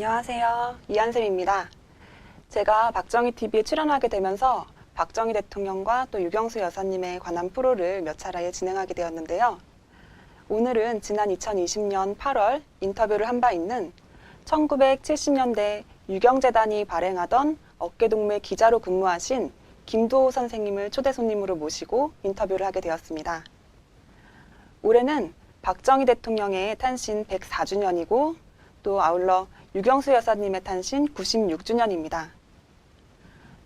안녕하세요. 이한슬입니다. 제가 박정희 TV에 출연하게 되면서 박정희 대통령과 또 유경수 여사님에 관한 프로를 몇 차례 진행하게 되었는데요. 오늘은 지난 2020년 8월 인터뷰를 한 바 있는 1970년대 유경재단이 발행하던 어깨동무의 기자로 근무하신 김도호 선생님을 초대 손님으로 모시고 인터뷰를 하게 되었습니다. 올해는 박정희 대통령의 탄신 104주년이고 또 아울러 유경수 여사님의 탄신 96주년입니다.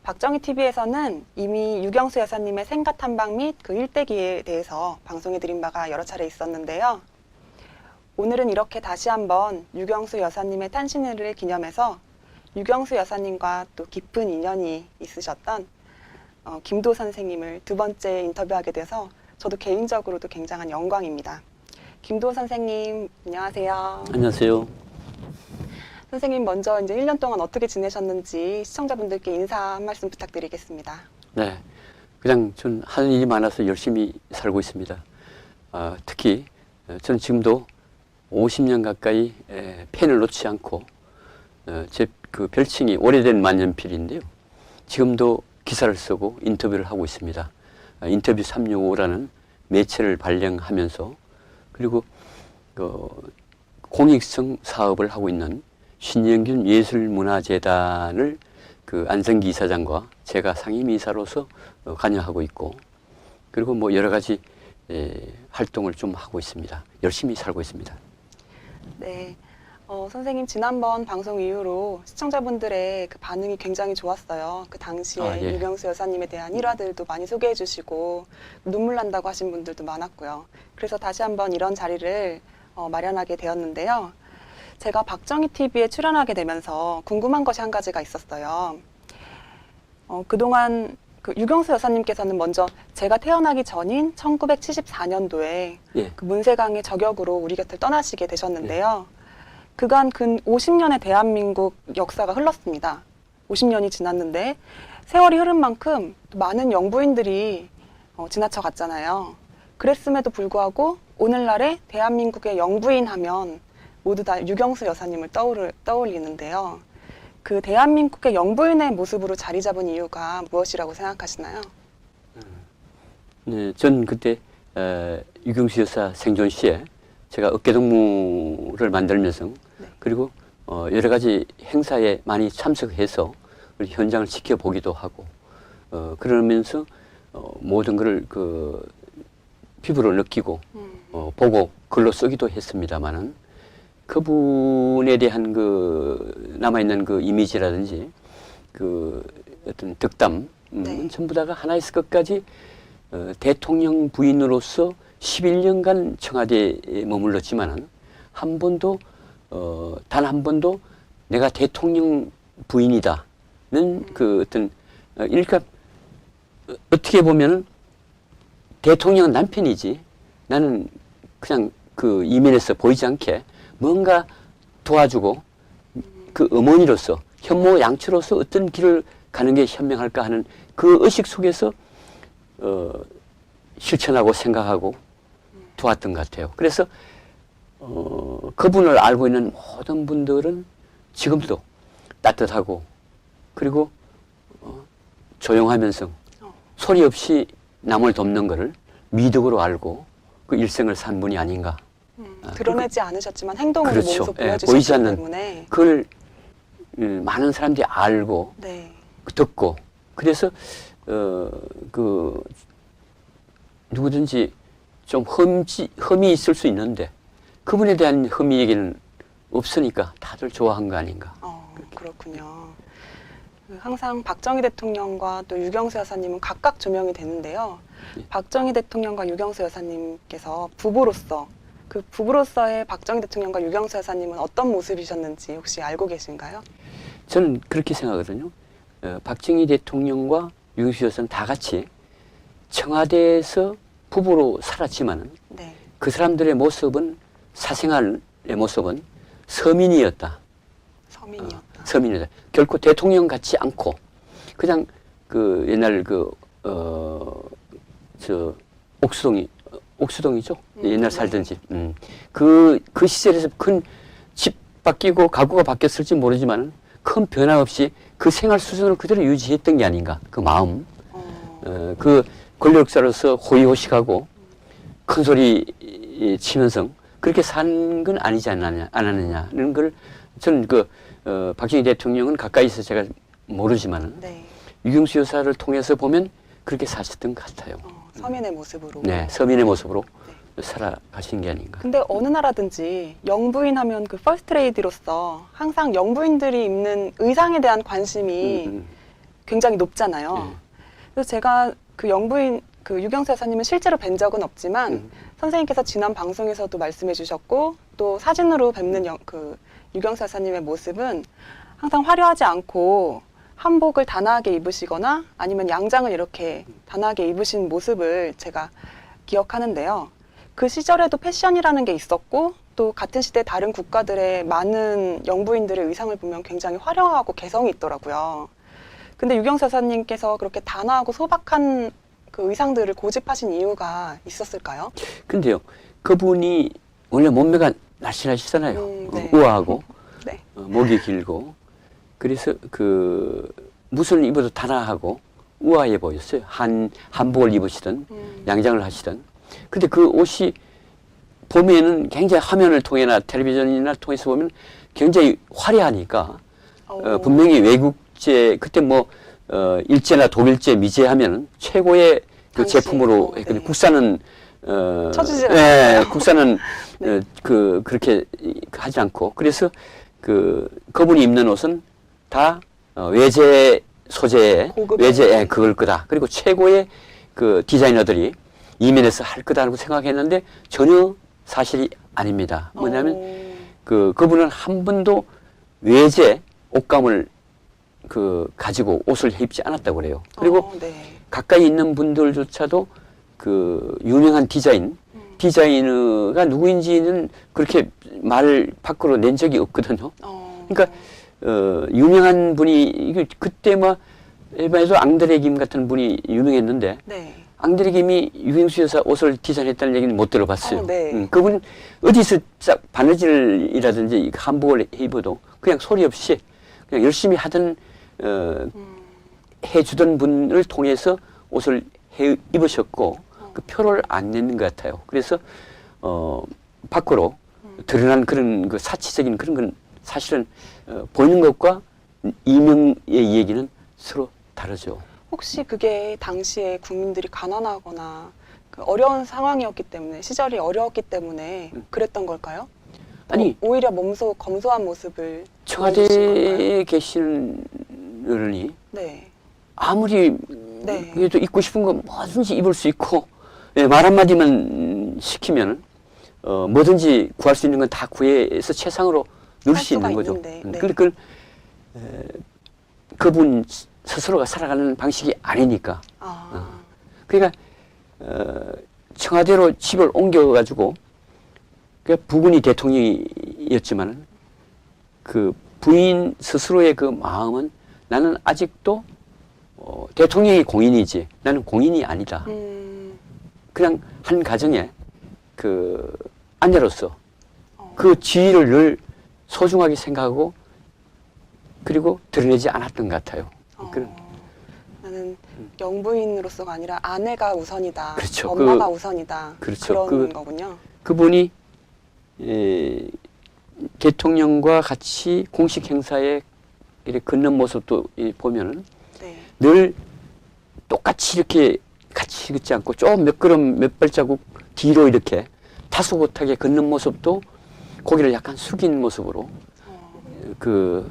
박정희 TV에서는 이미 유경수 여사님의 생가 탐방 및 그 일대기에 대해서 방송해드린 바가 여러 차례 있었는데요. 오늘은 이렇게 다시 한번 유경수 여사님의 탄신일을 기념해서 유경수 여사님과 또 깊은 인연이 있으셨던 어, 김도 선생님을 두 번째 인터뷰하게 돼서 저도 개인적으로도 굉장한 영광입니다. 김도 선생님, 안녕하세요. 안녕하세요. 선생님 먼저 이제 1년 동안 어떻게 지내셨는지 시청자분들께 인사 한 말씀 부탁드리겠습니다. 네. 그냥 전 하는 일이 많아서 열심히 살고 있습니다. 아, 특히 어, 저는 지금도 50년 가까이 에, 펜을 놓지 않고 어, 제그 별칭이 오래된 만년필인데요. 지금도 기사를 쓰고 인터뷰를 하고 있습니다. 아, 인터뷰 365라는 매체를 발행하면서 그리고 그 공익성 사업을 하고 있는 신영균 예술문화재단을 그 안성기 이사장과 제가 상임이사로서 어, 관여하고 있고 그리고 뭐 여러 가지 에, 활동을 좀 하고 있습니다. 열심히 살고 있습니다. 네. 어, 선생님 지난번 방송 이후로 시청자분들의 그 반응이 굉장히 좋았어요. 그 당시에 아, 예. 유경수 여사님에 대한 일화들도 많이 소개해 주시고 눈물 난다고 하신 분들도 많았고요. 그래서 다시 한번 이런 자리를 어, 마련하게 되었는데요. 제가 박정희 TV에 출연하게 되면서 궁금한 것이 한 가지가 있었어요. 어, 그동안 그 유경수 여사님께서는 먼저 제가 태어나기 전인 1974년도에 예. 그 문세강의 저격으로 우리 곁을 떠나시게 되셨는데요. 그간 근 50년의 대한민국 역사가 흘렀습니다. 50년이 지났는데 세월이 흐른 만큼 또 많은 영부인들이 어, 지나쳐 갔잖아요. 그랬음에도 불구하고 오늘날의 대한민국의 영부인 하면 모두 다 유경수 여사님을 떠오르, 떠올리는데요. 그 대한민국의 영부인의 모습으로 자리 잡은 이유가 무엇이라고 생각하시나요? 네, 전 그때 에, 유경수 여사 생존 시에 제가 어깨동무를 만들면서 네. 그리고 어, 여러 가지 행사에 많이 참석해서 우리 현장을 지켜보기도 하고 어, 그러면서 어, 모든 것을 그 피부로 느끼고 음, 어, 보고 글로 쓰기도 했습니다만은 그분에 대한 그 남아있는 그 이미지라든지 그 어떤 덕담 음, 네. 전부 다가 하나에서 끝까지 어, 대통령 부인으로서 11년간 청와대에 머물렀지만은 한 번도 어, 단 한 번도 내가 대통령 부인이다는 그 어떤 어, 어, 어떻게 보면은 대통령은 남편이지 나는 그냥 그 이면에서 보이지 않게 뭔가 도와주고 그 어머니로서 현모 양처로서 어떤 길을 가는 게 현명할까 하는 그 의식 속에서 어, 실천하고 생각하고 도왔던 것 같아요. 그래서 어, 그분을 알고 있는 모든 분들은 지금도 따뜻하고 그리고 어, 조용하면서 어. 소리 없이 남을 돕는 것을 미덕으로 알고 그 일생을 산 분이 아닌가. 드러내지 않으셨지만 행동으로 그렇죠. 몸소 예, 보여주셨기 보이지 않는 때문에 그걸 음, 많은 사람들이 알고 네. 듣고 그래서 어 그 누구든지 좀 흠지 흠이 있을 수 있는데 그분에 대한 흠이 얘기는 없으니까 다들 좋아한 거 아닌가. 어, 그렇군요. 그 항상 박정희 대통령과 또 유경수 여사님은 각각 조명이 되는데요. 예. 박정희 대통령과 유경수 여사님께서 부부로서 그 부부로서의 박정희 대통령과 유경수 여사님은 어떤 모습이셨는지 혹시 알고 계신가요? 저는 그렇게 생각하거든요. 어, 박정희 대통령과 유경수 여사는 다 같이 청와대에서 부부로 살았지만은 네. 그 사람들의 모습은 사생활의 모습은 서민이었다. 서민이었다. 어, 서민이다. 결코 대통령 같지 않고 그냥 그 옛날 그 어 저 옥수동이 옥수동이죠. 음, 옛날 네. 살던 집. 음. 그, 그 시절에서 큰 집 바뀌고 가구가 바뀌었을지 모르지만 큰 변화 없이 그 생활 수준을 그대로 유지했던 게 아닌가 그 마음 어, 어, 그 권력자로서 호의호식하고 큰 소리 치면서 그렇게 산 건 아니지 않느냐, 않았느냐는 걸 저는 그 어, 박정희 대통령은 가까이서 제가 모르지만은 네. 유경수 여사를 통해서 보면 그렇게 사셨던 것 같아요. 어, 서민의 모습으로. 네, 서민의 모습으로 살아가신 게 아닌가. 근데 어느 나라든지 영부인 하면 그 퍼스트 레이디로서 항상 영부인들이 입는 의상에 대한 관심이 음, 굉장히 높잖아요. 네. 그래서 제가 그 영부인 그 유경수 여사님은 실제로 뵌 적은 없지만 음. 선생님께서 지난 방송에서도 말씀해 주셨고 또 사진으로 뵙는 영, 그 유경수 여사님의 모습은 항상 화려하지 않고 한복을 단아하게 입으시거나 아니면 양장을 이렇게 단아하게 입으신 모습을 제가 기억하는데요. 그 시절에도 패션이라는 게 있었고 또 같은 시대 다른 국가들의 많은 영부인들의 의상을 보면 굉장히 화려하고 개성이 있더라고요. 근데 유경수 여사님께서 그렇게 단아하고 소박한 그 의상들을 고집하신 이유가 있었을까요? 근데요, 그분이 원래 몸매가 날씬하시잖아요. 음, 네. 어, 우아하고 네. 어, 목이 길고 그래서 그 무술 입어도 단아하고 우아해 보였어요. 한 한복을 입으시든 음, 양장을 하시든. 근데 그 옷이 봄에는 굉장히 화면을 통해나 텔레비전이나 통해서 보면 굉장히 화려하니까 어, 분명히 외국제 그때 뭐 어, 일제나 독일제 미제 하면 최고의 그 제품으로. 네. 국산은 어, 예. 국산은 네. 어, 그 그렇게 하지 않고 그래서 그 그분이 입는 옷은 다 어, 외제 소재 고급의 외제 예, 옷. 그걸 거다. 그리고 최고의 그 디자이너들이 이면에서 할 거다라고 생각했는데 전혀 사실이 아닙니다. 뭐냐면 어, 그 그분은 한 번도 외제 옷감을 그 가지고 옷을 입지 않았다고 그래요. 그리고 어, 네. 가까이 있는 분들조차도 그 유명한 디자인 음, 디자이너가 누구인지는 그렇게 말 밖으로 낸 적이 없거든요. 어, 그러니까 어 유명한 분이 그때 뭐 일반에서 앙드레 김 같은 분이 유명했는데 네. 앙드레 김이 유경수 여사 옷을 디자인했다는 얘기는 못 들어봤어요. 어, 네. 음, 그분 어디서 짝 바느질이라든지 한복을 입어도 그냥 소리 없이 그냥 열심히 하던 어, 음, 해주던 분을 통해서 옷을 해 입으셨고 그 표를 안 내는 것 같아요. 그래서 어 밖으로 드러난 그런 그 사치적인 그런 건 사실은 어, 보이는 것과 이명의 얘기는 서로 다르죠. 혹시 그게 당시에 국민들이 가난하거나 그 어려운 상황이었기 때문에 시절이 어려웠기 때문에 그랬던 걸까요? 아니. 어, 오히려 몸소 검소한 모습을 청와대에 계시는 어른이 네. 아무리 네. 그래도 입고 싶은 거 뭐든지 입을 수 있고 예, 말 한마디만 시키면 어, 뭐든지 구할 수 있는 건 다 구해서 최상으로 넣을 할수 있는 거죠. 있는데, 음, 네. 에, 그분 스스로가 살아가는 방식이 아니니까. 아, 그러니까 어, 청와대로 집을 옮겨가지고 그 부군이 대통령이었지만은 그 부인 스스로의 그 마음은 나는 아직도 어, 대통령이 공인이지 나는 공인이 아니다. 음, 그냥 한 가정에 그 아내로서 어, 그 지위를 늘 소중하게 생각하고 그리고 드러내지 않았던 것 같아요. 어, 그런 나는 영부인으로서가 아니라 아내가 우선이다. 그렇죠. 엄마가 그- 우선이다. 그렇죠. 런 그- 거군요. 그분이 에, 대통령과 같이 공식 행사에 이렇게 걷는 모습도 이 보면은 네. 늘 똑같이 이렇게 같이 걷지 않고 좀 몇 걸음 몇 발자국 뒤로 이렇게 다소곳하게 걷는 모습도 고개를 약간 숙인 모습으로 어, 그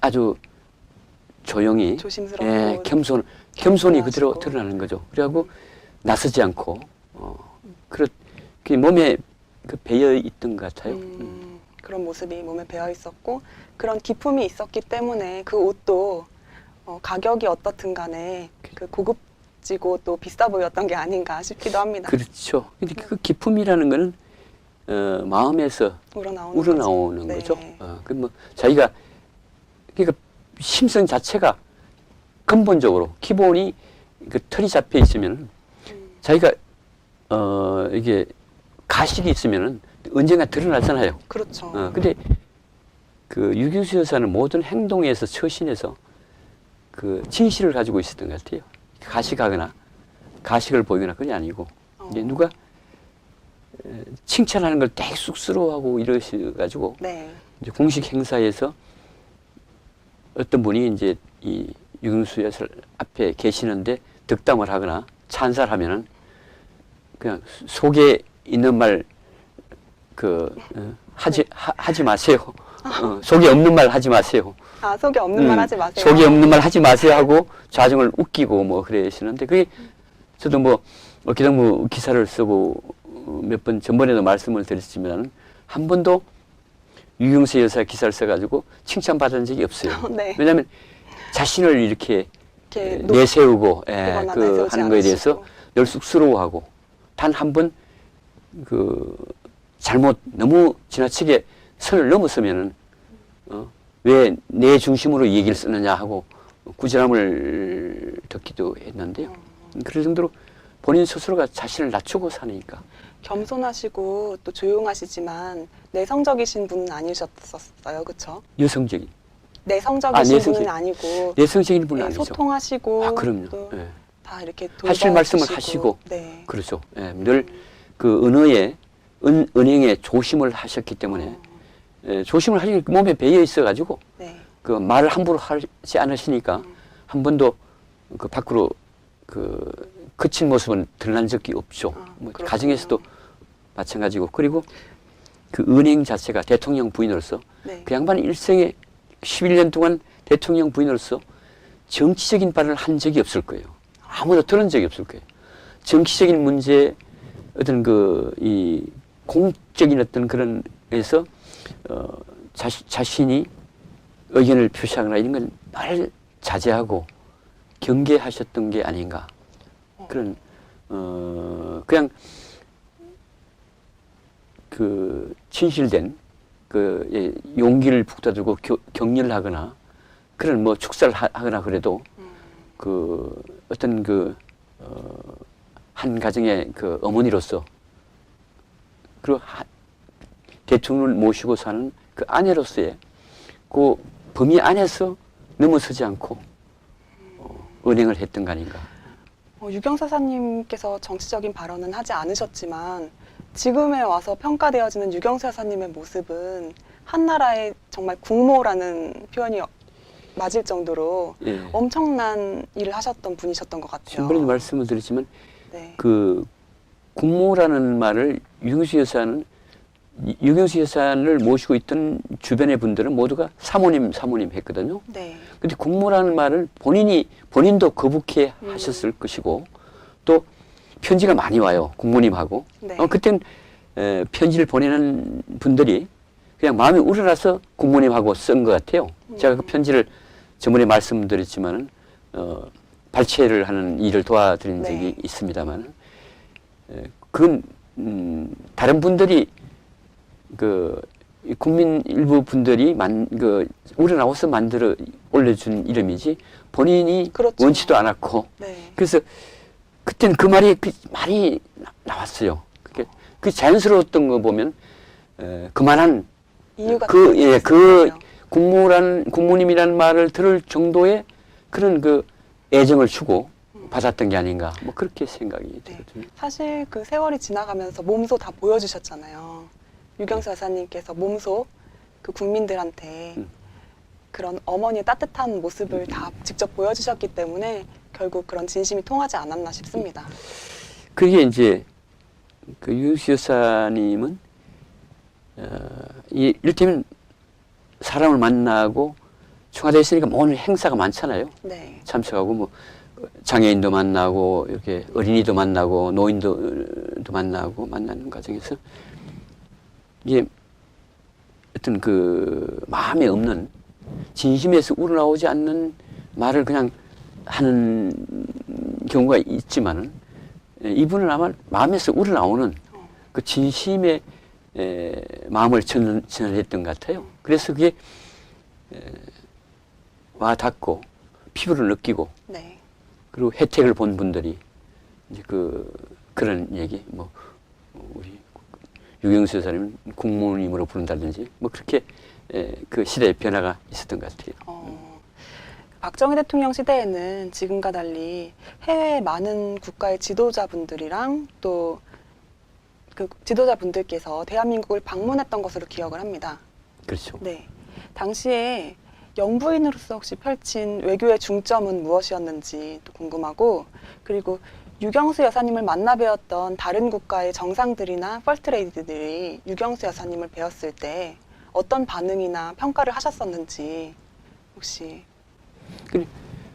아주 조용히 조심스럽고 예, 겸손 겸손이 그대로. 드러나는 거죠. 그래갖고 나서지 않고 어, 그렇 그 몸에 그 배어 있던 것 같아요. 음, 그런 모습이 몸에 배어 있었고 그런 기품이 있었기 때문에 그 옷도 어, 가격이 어떻든 간에 그 고급지고 또 비싸 보였던 게 아닌가 싶기도 합니다. 그렇죠. 근데 그 기품이라는 거는 어, 마음에서 우러나오는 우러나오는 거죠. 거죠. 네. 어, 그뭐 자기가 그러니까 심성 자체가 근본적으로 기본이 그 털이 잡혀 있으면 음, 자기가 어 이게 가식이 있으면은 언젠가 드러나잖아요. 그렇죠. 어, 근데 그 유경수 여사는 모든 행동에서 처신해서 그 진실을 가지고 있었던 것 같아요. 가식하거나 가식을 보이거나 그게 아니고 어. 이제 누가 에, 칭찬하는 걸 되게 쑥스러워하고 이러셔가지고 네. 이제 공식 행사에서 어떤 분이 이제 이 유경수 여사 앞에 계시는데 득담을 하거나 찬사를 하면은 그냥 속에 있는 말 그 하지 하, 하지 마세요. 어, 속에 없는 말 하지 마세요. 아 속에 없는 말 음, 하지 마세요. 속에 없는 말 하지 마세요 하고 좌정을 웃기고 뭐 그러시는데 그게 저도 뭐 기동부 기사를 쓰고 몇 번 전번에도 말씀을 드렸지만 한 번도 유경수 여사 기사를 써가지고 칭찬받은 적이 없어요. 네. 왜냐하면 자신을 이렇게 이렇게 에, 높- 내세우고 예, 그 하는 거에 대해서. 늘 쑥스러워하고 단 한 번 그 잘못 너무 지나치게 선을 넘었으면은 어, 왜 내 중심으로 이 얘기를 쓰느냐 하고 구절함을 듣기도 했는데요. 그럴 정도로 본인 스스로가 자신을 낮추고 사니까 겸손하시고 또 조용하시지만 내성적이신 분은 아니셨었어요, 그렇죠? 여성적인 내성적이신 아, 분은 아니고 내성적인 분은 네, 아니죠. 소통하시고 아 그럼요. 또 예. 다 이렇게 하실 말씀을. 하시고. 네. 그렇죠. 예, 늘그 언어에 은, 은행에 조심을 하셨기 때문에 예, 조심을 하시니 몸에 배어 있어 가지고 네. 그 말을 함부로 하지 않으시니까 한 번도 그 밖으로 그 그친 모습은 드러난 적이 없죠. 아, 뭐. 가정에서도 마찬가지고 그리고 그 은행 자체가 대통령 부인으로서 네. 그 양반 일생에 11년 동안 대통령 부인으로서 정치적인 발언을 한 적이 없을 거예요. 아무도 들은 적이 없을 거예요. 정치적인 문제 어떤 그 이 공적인 어떤 그런 에서 어 자, 자신이 의견을 표시하거나 이런 건늘 자제하고 경계하셨던 게 아닌가 그런 어 그냥 그 진실된 그 예, 용기를 북돋우고 겨- 격려를 하거나 그런 뭐 축사를 하, 하거나 그래도 음. 그 어떤 그, 어, 한 가정의 그 어머니로서 그리고 하, 대통령을 모시고 사는 그 아내로서의 그 범위 안에서 넘어서지 않고 어, 은행을 했던 거 아닌가. 어, 유경 사사님께서 정치적인 발언은 하지 않으셨지만 지금에 와서 평가되어지는 유경수 여사님의 모습은 한나라의 정말 국모라는 표현이 맞을 정도로 예. 엄청난 일을 하셨던 분이셨던 것 같아요. 지난번에도 말씀을 드렸지만 네. 그 국모라는 말을 유경수 여사는 이- 유경수 여사를 모시고 있던 주변의 분들은 모두가 사모님 사모님 했거든요. 네. 근데 국모라는 말을 본인이 본인도 거북해 음. 하셨을 것이고 또 편지가 많이 와요 국모님하고 네. 어 그땐 에, 편지를 보내는 분들이 그냥 마음이 우러나서 국모님하고 쓴 것 같아요. 제가 그 음. 편지를 저번에 말씀드렸지만은 어, 발췌를 하는 일을 도와드린 네. 적이 있습니다만은 에, 그건 음, 다른 분들이 그이 국민 일부 분들이 만 그 우러나와서 만들어 올려준 이름이지 본인이 그렇죠. 원치도 않았고 네. 그래서 그땐 그 말이 그 말이 나- 나왔어요. 그게 그 자연스러웠던 거 보면 에, 그만한 그, 또 예, 그. 국무란 국무님이라는 말을 들을 정도의 그런 그 애정을 주고 받았던 게 아닌가 뭐 그렇게 생각이 음. 네. 들거든요. 사실 그 세월이 지나가면서 몸소 다 보여주셨잖아요. 유경수 여사님께서 몸소 그 국민들한테 음. 그런 어머니의 따뜻한 모습을 다 직접 보여주셨기 때문에 결국 그런 진심이 통하지 않았나 싶습니다. 그게 이제 그 유수 여사님은 어, 이 이를테면 사람을 만나고 청와대에 있으니까 오늘 행사가 많잖아요. 네. 참석하고 뭐 장애인도 만나고 이렇게 어린이도 만나고 노인도 만나고 만나는 과정에서 이게 어떤 그 마음에 없는 진심에서 우러나오지 않는 말을 그냥 하는 경우가 있지만은 예, 이분은 아마 마음에서 우러나오는 그 진심의 에, 마음을 전, 전했던 것 같아요. 그래서 그게 에, 와 닿고 피부를 느끼고 네. 그리고 혜택을 본 분들이 이제 그 그런 얘기 뭐 우리 유경수 여사님 국모님으로 부른다든지 뭐 그렇게 에, 그 시대의 변화가 있었던 것 같아요. 어, 박정희 대통령 시대에는 지금과 달리 해외 많은 국가의 지도자분들이랑 또 그 지도자분들께서 대한민국을 방문했던 것으로 기억을 합니다. 그렇죠. 네. 당시에 영부인으로서 혹시 펼친 외교의 중점은 무엇이었는지 또 궁금하고 그리고 유경수 여사님을 만나 뵈었던 다른 국가의 정상들이나 펄트레이드들이 유경수 여사님을 뵈었을 때 어떤 반응이나 평가를 하셨었는지 혹시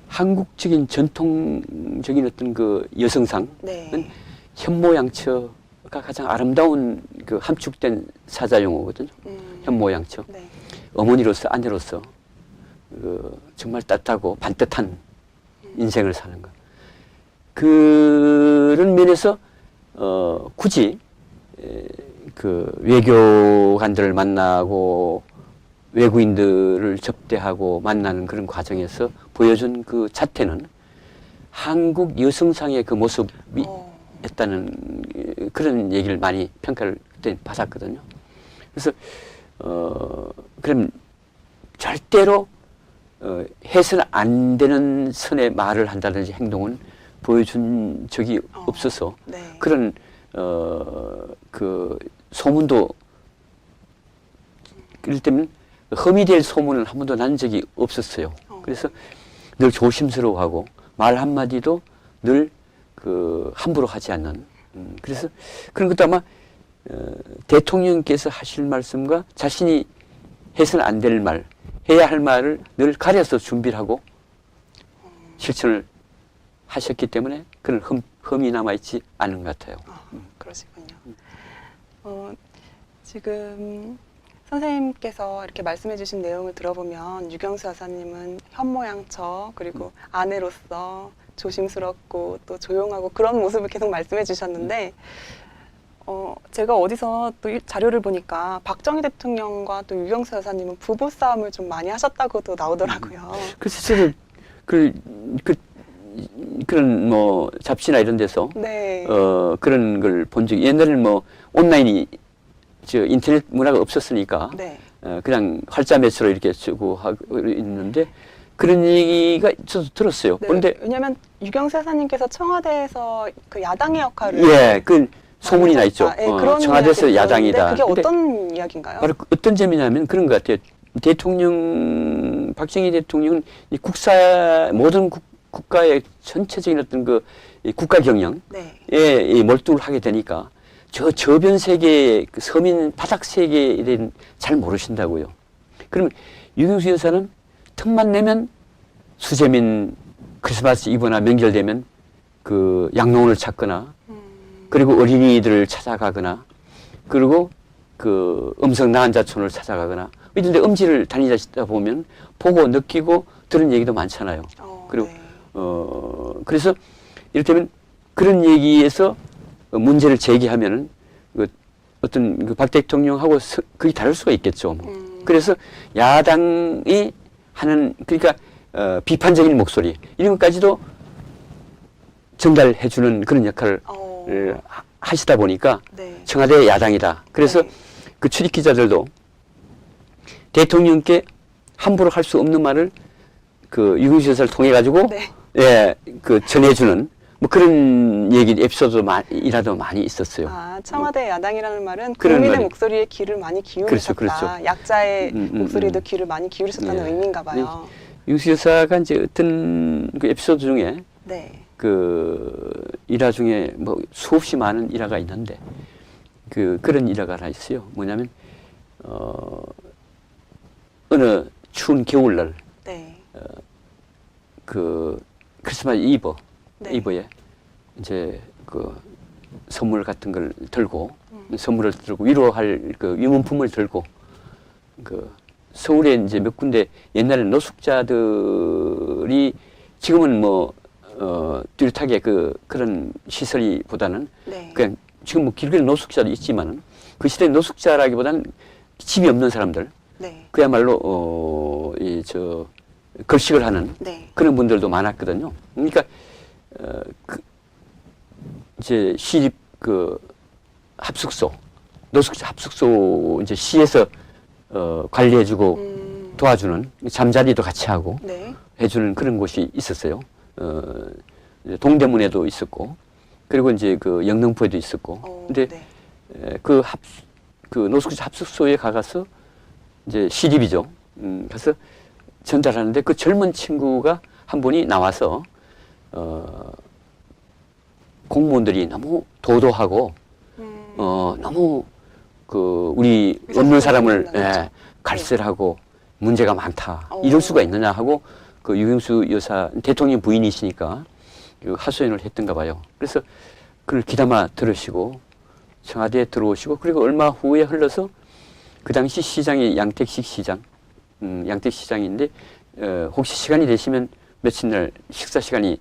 한국적인 전통적인 어떤 그 여성상 네. 은 현모양처가 가장 아름다운 그 함축된 사자 용어거든요. 음, 현모양처. 네. 어머니로서 아내로서 그 정말 따뜻하고 반듯한 인생을 사는 것. 그런 면에서 어 굳이 에, 그 외교관들을 만나고 외국인들을 접대하고 만나는 그런 과정에서 보여준 그 자태는 한국 여성상의 그 모습이 어, 했다는 그런 얘기를 많이 평가를 그때 받았거든요. 그래서 어 그럼 절대로 어, 해서는 안 되는 선의 말을 한다든지 행동은 보여준 적이 어. 없어서 네. 그런 어 그 소문도 그럴 때면 흠이 될 소문은 한 번도 난 적이 없었어요. 어. 그래서 늘 조심스러워하고 말 한마디도 늘 그 함부로 하지 않는 음, 그래서 그런 것도 아마 어, 대통령께서 하실 말씀과 자신이 해서는 안 될 말, 해야 할 말을 늘 가려서 준비를 하고 실천을 하셨기 때문에 그런 흠, 흠이 남아있지 않은 것 같아요. 아, 그러시군요. 어, 지금 선생님께서 이렇게 말씀해 주신 내용을 들어보면 유경수 여사님은 현모양처 그리고 아내로서 조심스럽고 또 조용하고 그런 모습을 계속 말씀해 주셨는데 어, 제가 어디서 또이 자료를 보니까 박정희 대통령과 또 유경수 여사님은 부부 싸움을 좀 많이 하셨다고도 나오더라고요. 그래서 저는 그, 그, 그런 뭐 잡지나 이런 데서 네. 어, 그런 걸 본 적이 옛날에는 뭐 온라인이 저 인터넷 문화가 없었으니까 네. 어, 그냥 활자 매체로 이렇게 쓰고 하고 있는데 그런 얘기가 저도 들었어요. 네. 그런데 왜냐하면 유경수 여사님께서 청와대에서 그 야당의 역할을 예, 그 소문이 나 있죠. 예, 어, 청와대에서 야당이다. 그게 어떤 이야기인가요? 바로 그 어떤 점이냐면 그런 것 같아요. 대통령 박정희 대통령은 이 국사 모든 국, 국가의 전체적인 어떤 그이 국가 경영에 네. 이 몰두를 하게 되니까 저 저변 세계 그 서민 바닥 세계에 대한 잘 모르신다고요. 그러면 유경수 여사는 틈만 내면 수재민 크리스마스 이브나 명절 되면 그 양로원을 찾거나 음, 그리고 어린이들을 찾아가거나 그리고 그 음성 나한자촌을 찾아가거나 이런데 음지를 다니다 보면 보고 느끼고 들은 얘기도 많잖아요. 어, 그리고 네. 어 그래서 이를테면 그런 얘기에서 문제를 제기하면은 그 어떤 그 박 대통령하고 서- 그게 다를 수가 있겠죠. 뭐. 음, 그래서 야당이 하는 그러니까 어, 비판적인 목소리 이런 것까지도 전달해 주는 그런 역할을 어, 하- 하시다 보니까 네. 청와대 야당이다. 그래서 네. 그 출입 기자들도 대통령께 함부로 할 수 없는 말을 그 여사를 통해 가지고 네. 예, 그 전해주는 뭐 그런 얘기 에피소드도 많이라도 많이 있었어요. 아, 청와대 야당이라는 말은 국민의 말이- 목소리에 귀를 많이 기울이셨다. 그렇죠, 그렇죠. 약자의 음, 음, 목소리에도 음. 귀를 많이 기울이셨다는 네. 의미인가 봐요. 유경수 여사가 이제 어떤 그 에피소드 중에 네. 그 일화 중에 뭐 수없이 많은 일화가 있는데 그 그런 일화가 하나 있어요. 뭐냐면 어 어느 추운 겨울날 네. 그 크리스마스 이브 네. 이브에 이제 그 선물 같은 걸 들고 음. 선물을 들고 위로할 그 위문품을 들고 그 서울에 이제 몇 군데 옛날에 노숙자들이 지금은 뭐 어, 뚜렷하게 그 그런 시설이보다는 네. 그냥 지금 뭐 길거리 노숙자도 있지만은 그 시대 노숙자라기보다는 집이 없는 사람들 네. 그야말로 어이저 걸식을 하는 네. 그런 분들도 많았거든요. 그러니까 어, 그 이제 시립 그 합숙소 노숙자 합숙소 이제 시에서 어, 관리해주고 음, 도와주는 잠자리도 같이 하고 네. 해주는 그런 곳이 있었어요. 어, 동대문에도 있었고 그리고 이제 그 영등포에도 있었고 어, 근데 네. 에, 그 합, 그 노숙자 합숙소에 가서 이제 시립이죠. 음, 가서 전달하는데 그 젊은 친구가 한 분이 나와서 어, 공무원들이 너무 도도하고 음, 어, 너무 그 우리 없는 사람을 선생님이 나왔죠. 예, 갈세하고 문제가 많다. 어. 이럴 수가 있느냐 하고 그 유경수 여사 대통령 부인이시니까 그 하소연을 했던가 봐요. 그래서 그걸 귀담아 들으시고 청와대에 들어오시고 그리고 얼마 후에 흘러서 그 당시 시장이 양택식 시장, 음, 양택 시장인데 어, 혹시 시간이 되시면 며칠 날 식사 시간이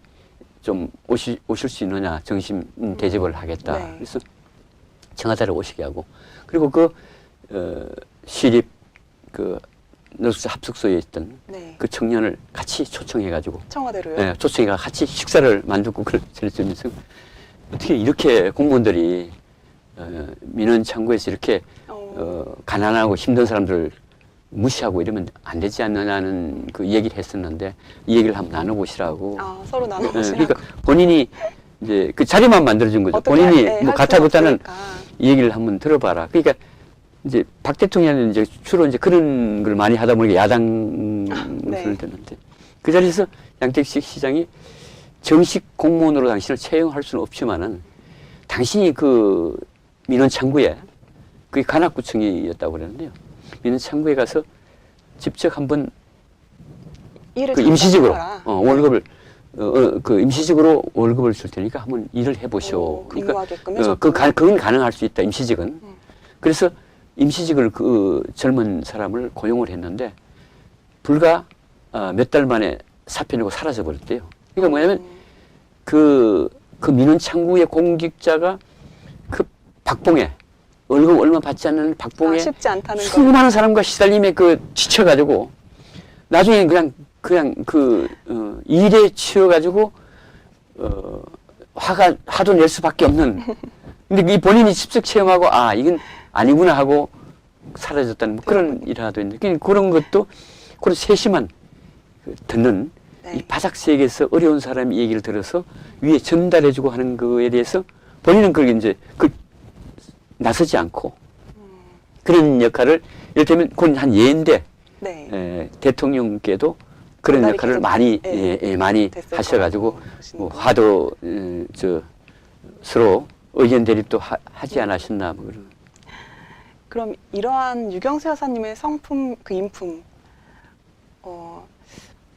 좀 오시, 오실 수 있느냐 정심 음, 대접을 하겠다. 네. 그래서 청와대를 오시게 하고 그리고 그 어, 시립 그 노숙자 합숙소에 있던 네. 그 청년을 같이 초청해가지고 청와대로요. 예, 초청해가 같이 식사를 만들고 그걸 차려주면서 어떻게 이렇게 공무원들이 어, 민원 창구에서 이렇게 어, 어, 가난하고 힘든 사람들을 무시하고 이러면 안 되지 않느냐는 그 얘기를 했었는데 이 얘기를 한번 나눠보시라고. 아, 서로 예, 나눠보시라고. 그러니까 본인이 이제 그 자리만 만들어준 거죠. 본인이 할- 네, 뭐 가타부타는 없으니까. 이 얘기를 한번 들어봐라. 그러니까 이제 박 대통령은 이제 주로 이제 그런 걸 많이 하다 보니까 야당 네. 것을 듣는데 그 자리에서 양택식 시장이 정식 공무원으로 당신을 채용할 수는 없지만은 당신이 그 민원 창구에 그게 관악구청이었다고 그러는데요. 민원 창구에 가서 직접 한번 일을 그 임시직으로. 어, 월급을 어, 어, 그 임시직으로 월급을 줄 테니까 한번 일을 해보시오. 오, 근무하게끔 어. 그 가, 그건 가능할 수 있다. 임시직은. 음. 그래서 임시직을 그 젊은 사람을 고용을 했는데 불과 어, 몇 달 만에 사표 내고 사라져 버렸대요. 그러니까 뭐냐면 음, 그, 그 민원 창구의 공직자가 그 박봉에 월급 얼마 받지 않는 박봉에 아, 쉽지 않다는 거. 수많은 사람과 시달림에 그 지쳐가지고 나중에 그냥 그냥 그 어, 일에 치여가지고 어, 화가 화도 낼 수밖에 없는. 근데 이 본인이 직접 체험하고 아 이건 아니구나 하고 사라졌다는 뭐 그런 일화도 있는데 그러니까 그런 것도 그런 세심한 그 듣는 네. 이 바닥 세계에서 어려운 사람이 얘기를 들어서 위에 전달해주고 하는 거에 대해서 본인은 그게 이제 그 나서지 않고 그런 역할을 이를테면 그건 한 예인데 네. 에, 대통령께도 그런 역할을 많이 예, 예, 예, 많이 하셔가지고 뭐. 화도 음, 저 서로 의견 대립도 하, 하지 않으셨나 뭐 그런. 그럼 이러한 유경수 여사님의 성품 그 인품 어,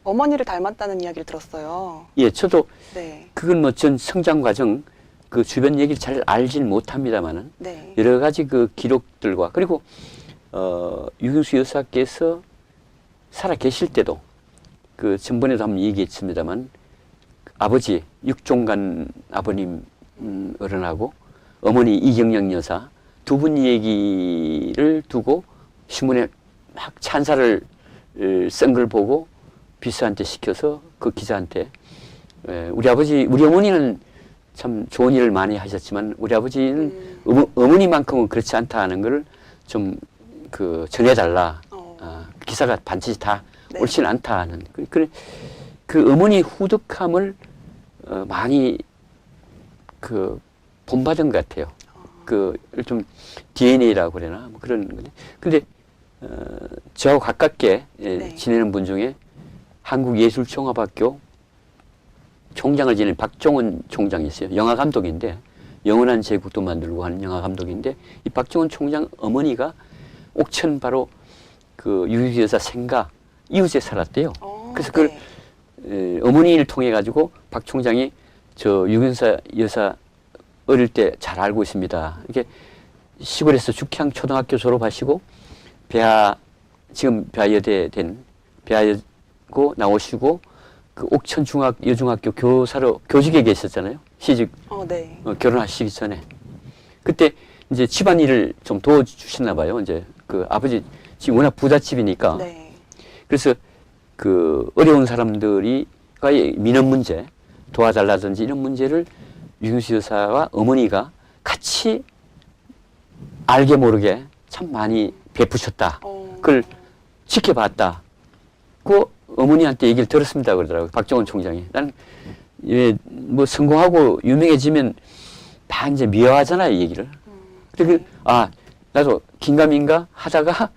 어머니를 닮았다는 이야기를 들었어요. 예, 저도 네. 그건 뭐 전 성장 과정 그 주변 얘기를 잘 알진 못합니다만은 네. 여러 가지 그 기록들과 그리고 어, 유경수 여사께서 살아 계실 때도 그 전번에도 한번 얘기했습니다만 아버지 육종간 아버님 음, 어른하고 어머니 이경영 여사 두 분 얘기를 두고 신문에 막 찬사를 쓴 걸 보고 비서한테 시켜서 그 기자한테 에, 우리 아버지 우리 어머니는 참 좋은 일을 많이 하셨지만 우리 아버지는 음. 어머, 어머니만큼은 그렇지 않다 하는 걸 좀 그 전해달라. 어. 아, 기사가 반드시 다 네. 옳지는 않다 하는 그, 그, 그 어머니 후덕함을 어, 많이 그 본받은 것 같아요. 그좀 DNA라고 그러나 뭐 그런 거죠. 근데 어, 저하고 가깝게 예, 네. 지내는 분 중에 한국예술종합학교 총장을 지낸 박종원 총장이 있어요. 영화 감독인데 영원한 제국도 만들고 하는 영화 감독인데 이 박종원 총장 어머니가 옥천 바로 그 유유 여사 생가 이웃에 살았대요. 어, 그래서 그걸 네. 에, 어머니를 통해 가지고 박 총장이 저 유경사 여사 어릴 때 잘 알고 있습니다. 이렇게 시골에서 죽향 초등학교 졸업하시고 배하 지금 배하여대 된 배하여고 나오시고 그 옥천 중학 여중학교 교사로 교직에 계셨잖아요. 시직 어, 네. 어, 결혼하시기 전에 그때 이제 집안일을 좀 도와주셨나 봐요. 이제 그 아버지 지금 워낙 부잣집이니까 네. 그래서 그 어려운 사람들이과의 민원 문제 도와달라든지 이런 문제를 유경수 여사와 어머니가 같이 알게 모르게 참 많이 베푸셨다. 어, 그걸 지켜봤다. 그 어머니한테 얘기를 들었습니다 그러더라고요. 박정원 총장이. 나는 예, 뭐 성공하고 유명해지면 다 이제 미워하잖아요, 이 얘기를. 그리고 아 나도 긴가민가 하다가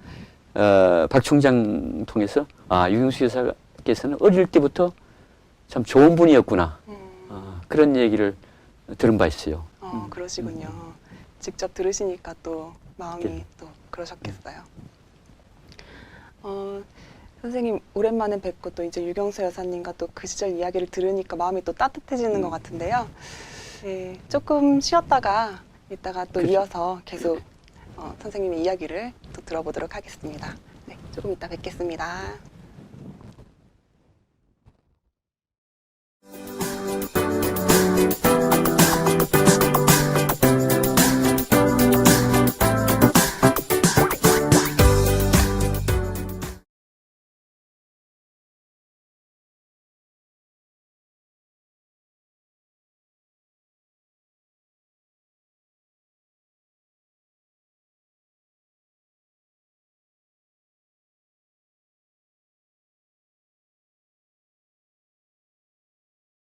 어, 박 총장 통해서 아 유경수 여사께서는 어릴 때부터 참 좋은 분이었구나 음, 아, 그런 얘기를 들은 바 있어요. 어, 그러시군요. 직접 들으시니까 또 마음이 네. 또 그러셨겠어요. 어, 선생님 오랜만에 뵙고 또 이제 유경수 여사님과 또 그 시절 이야기를 들으니까 마음이 또 따뜻해지는 음. 것 같은데요. 네, 조금 쉬었다가 이따가 또 그렇죠. 이어서 계속 어, 선생님의 이야기를 또 들어보도록 하겠습니다. 네, 조금 이따 뵙겠습니다.